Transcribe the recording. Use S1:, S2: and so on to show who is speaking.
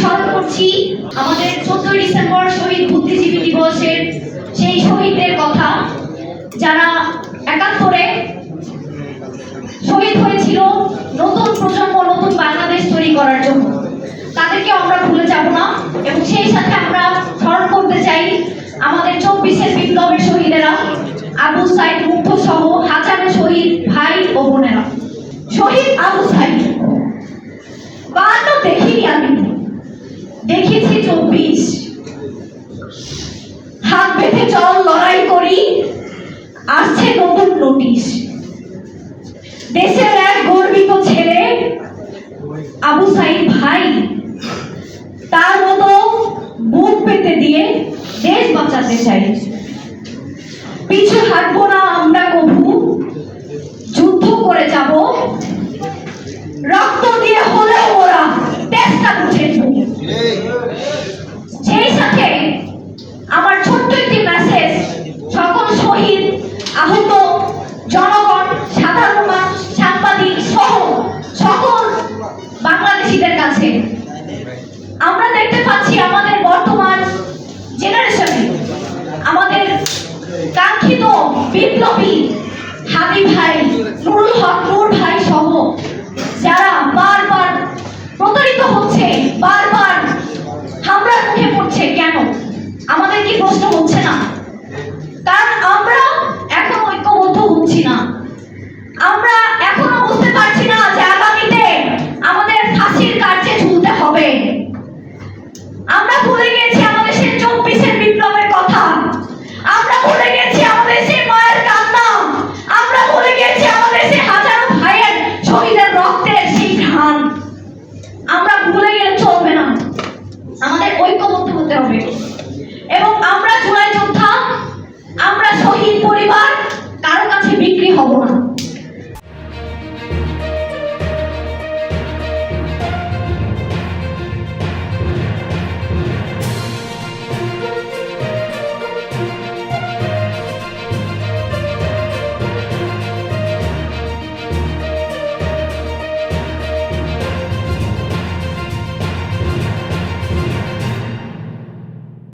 S1: স্মরণ করছি আমাদের চোদ্দই ডিসেম্বর শহীদ বুদ্ধিজীবী দিবসের সেই শহীদদের কথা, যারা একাত্তরে শহীদ হয়েছিল নতুন প্রজন্ম, নতুন বাংলাদেশ তৈরি করার জন্য। তাদেরকে আমরা ভুলে যাব না এবং সেই সাথে আমরা স্মরণ করতে চাই আমাদের চব্বিশের বিপ্লবের শহীদেরা, আবু সাইদ মুগ্ধ সহ হাজারো শহীদ ভাই ও বোনেরা শহীদ আবু সাইদ বান্ন দেখিনি আমি দেখেছি চব্বিশ। হাত বেঁধে চল, লড়াই করি। আসছে নতুন নোটিশ। দেশের এক গর্বিত ছেলে, আবু সাইদ ভাই, তার মতো বুক পেতে দিয়ে দেশ বাঁচাতে চাই পিছু হাঁটবো না আমরা কভু যুদ্ধ করে যাব রক্ত দিয়ে হলেও ওরা দেশটা বুঝে সেই সাথে আমার ছোট্ট একটি মেসেজ সকল শহীদ আহত জনগণ সাধারণ মানুষ সাংবাদিক সহ সকল বাংলাদেশিদের কাছে। আমরা দেখতে পাচ্ছি আমাদের বর্তমান জেনারেশনে আমাদের কাঙ্ক্ষিত বিপ্লবী হাবিব ভাই, নুরুল হক, নূর ভাই সহ